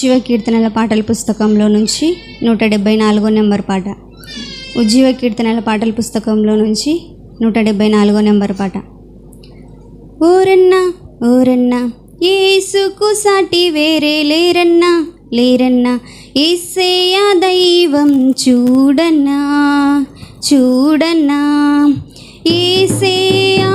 ఉజ్జీవ కీర్తనల పాటల పుస్తకంలో నుంచి నూట డెబ్బై నాలుగో నెంబర్ పాట. ఉజ్జీవ కీర్తనల పాటల పుస్తకంలో నుంచి నూట డెబ్బై నాలుగో నెంబర్ పాట. ఓరన్నా ఓరన్నా ఏసుకు సాటి వేరే లేరన్నా లేరన్నా ఏసేయా దైవం చూడన్నా చూడన్నా ఏసేయా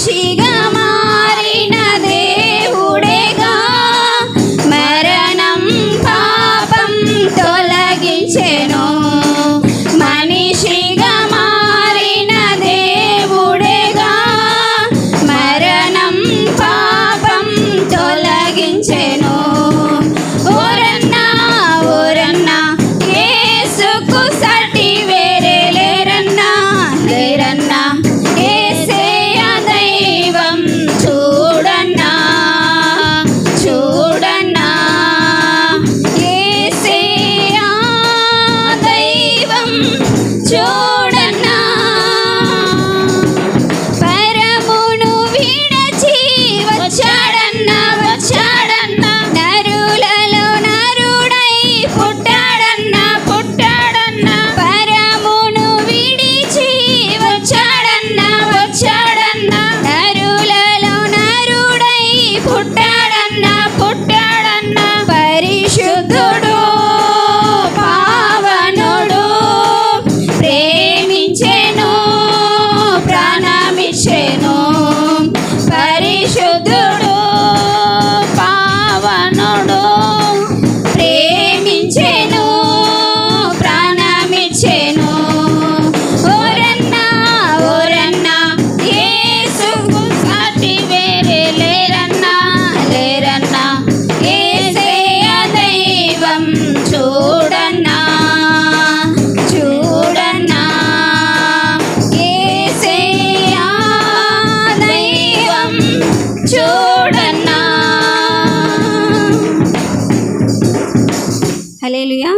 she పుట్టాడన్నా పుట్టాడన్నా పరిశుద్ధుడు పావనుడు. ప్రేమించెను ప్రాణమిచ్చెను. హలేలుయా